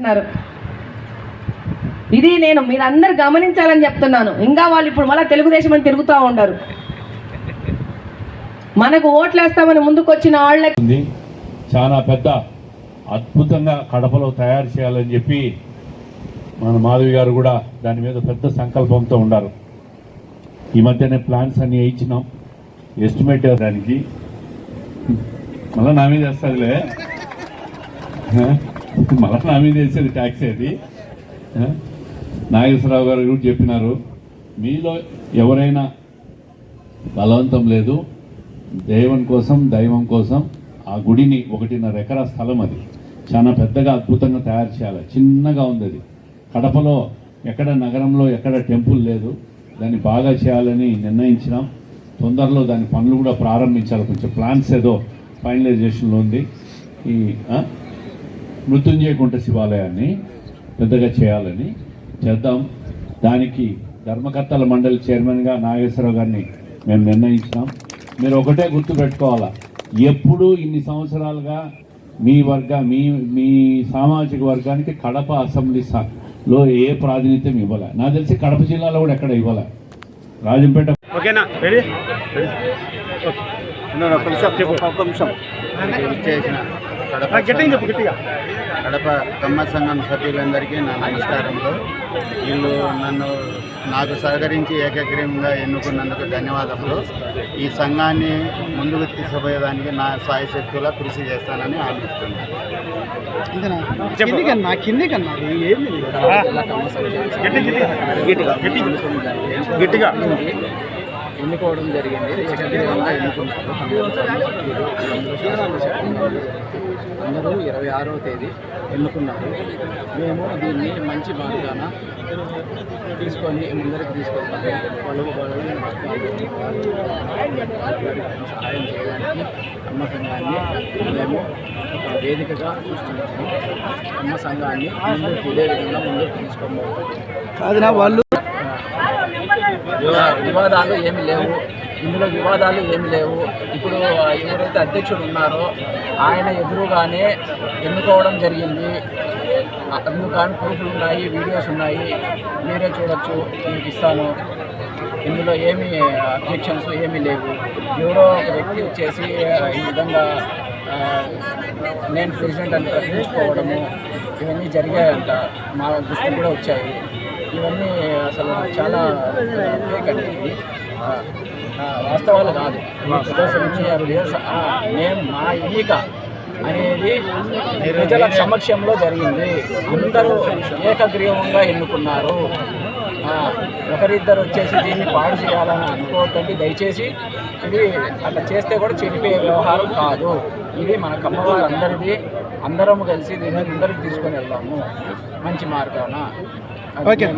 చేస్తున్నారు ఇది నేను మీరందరు గమనించాలని చెప్తున్నాను. ఇంకా వాళ్ళు ఇప్పుడు మళ్ళీ తెలుగుదేశం అని తిరుగుతూ ఉండరు. మనకు ఓట్లేస్తామని ముందుకొచ్చిన వాళ్ళకి ఉంది. చాలా పెద్ద అద్భుతంగా కడపలో తయారు చేయాలని చెప్పి మన మాధవి గారు కూడా దాని మీద పెద్ద సంకల్పంతో ఉన్నారు. ఈ మధ్యనే ప్లాన్స్ అన్ని ఇచ్చినాం ఎస్టిమేట్ దానికి మళ్ళీ నా మీద వేస్తుందిలే. మళ్ళీ నా మీద వేసేది ట్యాక్స్ అది. నాగేశ్వరరావు గారు కూడా చెప్పినారు. మీలో ఎవరైనా బలవంతం లేదు దైవం కోసం దైవం కోసం ఆ గుడిని ఒకటిన్నర ఎకరా స్థలం అది. చాలా పెద్దగా అద్భుతంగా తయారు చేయాలి. చిన్నగా ఉంది అది. కడపలో ఎక్కడ నగరంలో ఎక్కడ టెంపుల్ లేదు. దాన్ని బాగా చేయాలని నిర్ణయించినాం. తొందరలో దాని పనులు కూడా ప్రారంభించాలి. కొంచెం ప్లాన్స్ ఏదో ఫైనలైజేషన్లో ఉంది. ఈ మృత్యుంజయ కుంట శివాలయాన్ని పెద్దగా చేయాలని చేద్దాం. దానికి ధర్మకర్తల మండలి చైర్మన్గా నాగేశ్వరరావు గారిని మేము నిర్ణయించినాం. మీరు ఒకటే గుర్తు పెట్టుకోవాలా? ఎప్పుడు ఇన్ని సంవత్సరాలుగా మీ వర్గ మీ మీ సామాజిక వర్గానికి కడప అసెంబ్లీ స- లో ఏ ప్రాతినిధ్యం ఇవ్వలే. నాకు తెలిసి కడప జిల్లాలో కూడా ఎక్కడ ఇవ్వలే. రాజంపేట ఓకేనా? రెడీ? ఒక నిమిషం ఒక నిమిషం. చేసిన కడప గట్టిగా చెప్పు గట్టిగా. కడప కమ్మ సంఘం సభ్యులందరికీ నా నమస్కారములు వీళ్ళు నన్ను నాకు సహకరించి ఏకగ్రీవంగా ఎన్నుకున్నందుకు ధన్యవాదములు. ఈ సంఘాన్ని ముందుకు తీసుకుపోయేదానికి నా సాయశక్తులా కృషి చేస్తానని ఆశిస్తున్నాను. చెప్పు. కన్నా కింది కన్నా ఏంది గట్టి గట్టిగా. గట్టిగా. గట్టిగా. ఎన్నుకోవడం జరిగింది. ఎన్నుకున్నారు. అందరూ ఇరవై ఆరవ తేదీ ఎన్నుకున్నారు. మేము దీన్ని మంచి మార్గాన తీసుకొని ముందరికి తీసుకెళ్తాము. వాళ్ళు బలమైన వర్గాలు సహాయం చేయడానికి అమ్మ సంఘాన్ని మేము ఒక వేదికగా చూస్తున్నాము. అమ్మ సంఘాన్ని ముందుకు ఇదే విధంగా ముందుకు తీసుకోబోతున్నాము కాదునా వాళ్ళు వివాదాలు ఏమి లేవు. ఇందులో వివాదాలు ఏమి లేవు. ఇప్పుడు ఎవరైతే అధ్యక్షుడు ఉన్నారో ఆయన ఎదురుగానే ఎన్నుకోవడం జరిగింది. అందుకని ప్రూఫ్లు ఉన్నాయి వీడియోస్ ఉన్నాయి. మీరే చూడొచ్చు మీకు ఇస్తాను. ఇందులో ఏమి అబ్జెక్షన్స్ ఏమీ లేవు. ఎవరో ఒక వ్యక్తి వచ్చేసి ఈ విధంగా నేను ప్రెసిడెంట్ అని ప్రకటించుకోవడము ఇవన్నీ జరిగాయంట. మా దృష్టి కూడా వచ్చాయి. ఇవన్నీ అసలు చాలా ఫేక్ అండి ఇది. వాస్తవాలు కాదు. ప్రదర్శన నుంచి అరవై ఇయర్స్ మేము మా ఎన్నిక అనేది ప్రజల సమక్షంలో జరిగింది. అందరూ ఏకగ్రీవంగా ఎన్నుకున్నారు. ఒకరిద్దరు వచ్చేసి దీన్ని పాడు చేయాలని అనుకోవద్దండి. దయచేసి ఇది అట్లా చేస్తే కూడా చెడిపోయే వ్యవహారం కాదు. ఇది మన కమ్మవారు అందరిది అందరం కలిసి దీన్ని ముందరికి తీసుకొని వెళ్దాము. మంచి మార్గాన. ఓకే.